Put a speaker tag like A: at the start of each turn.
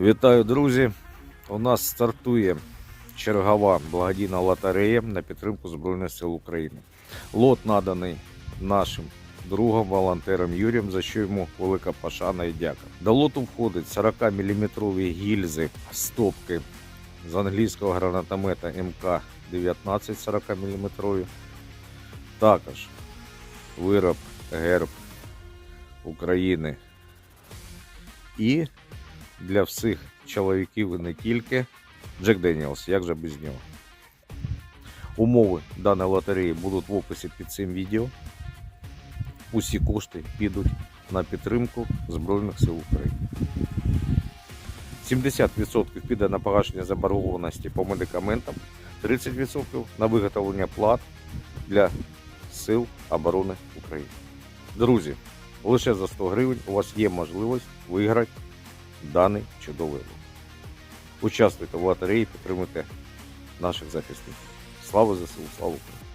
A: Вітаю, друзі! У нас стартує чергова благодійна лотерея на підтримку Збройних сил України. Лот наданий нашим другом, волонтером Юрієм, за що йому велика пошана і дяка. До лоту входить 40-мм гільзи стопки з англійського гранатомета МК-19 40-мм. Також вироб герб України і для всіх чоловіків і не тільки Джек Деніелс, як же без нього. Умови даної лотереї будуть в описі під цим відео. Усі кошти підуть на підтримку Збройних сил України. 70% піде на погашення заборгованості по медикаментам, 30% на виготовлення плат для Сил оборони України. Друзі, лише за 100 гривень у вас є можливість виграти даний чудовий рух. Участвуйте в лотереї, підтримуйте наших захисників. Слава ЗСУ, слава Україні!